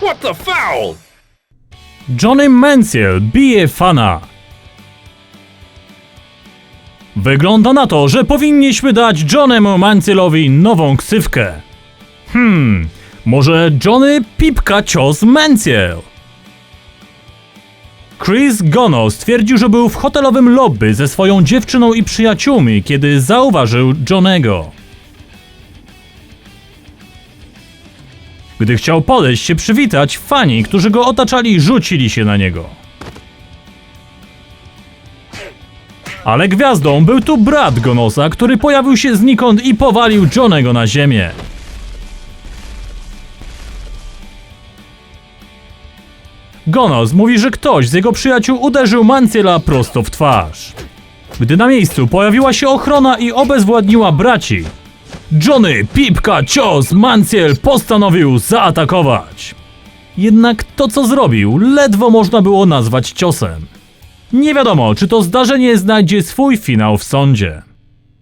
What the foul? Johnny Mansell bije fana. Wygląda na to, że powinniśmy dać Johnemu Mancellowi nową ksywkę. Hmm, może Johnny Pipka Cios Manciel? Chris Gono stwierdził, że był w hotelowym lobby ze swoją dziewczyną i przyjaciółmi, kiedy zauważył Johnego. Gdy chciał podejść się przywitać, fani, którzy go otaczali, rzucili się na niego. Ale gwiazdą był tu brat Gonosa, który pojawił się znikąd i powalił Johnego na ziemię. Gonos mówi, że ktoś z jego przyjaciół uderzył Manciela prosto w twarz. Gdy na miejscu pojawiła się ochrona i obezwładniła braci, Johnny, pipka, cios, Manciel postanowił zaatakować. Jednak to, co zrobił, ledwo można było nazwać ciosem. Nie wiadomo, czy to zdarzenie znajdzie swój finał w sądzie.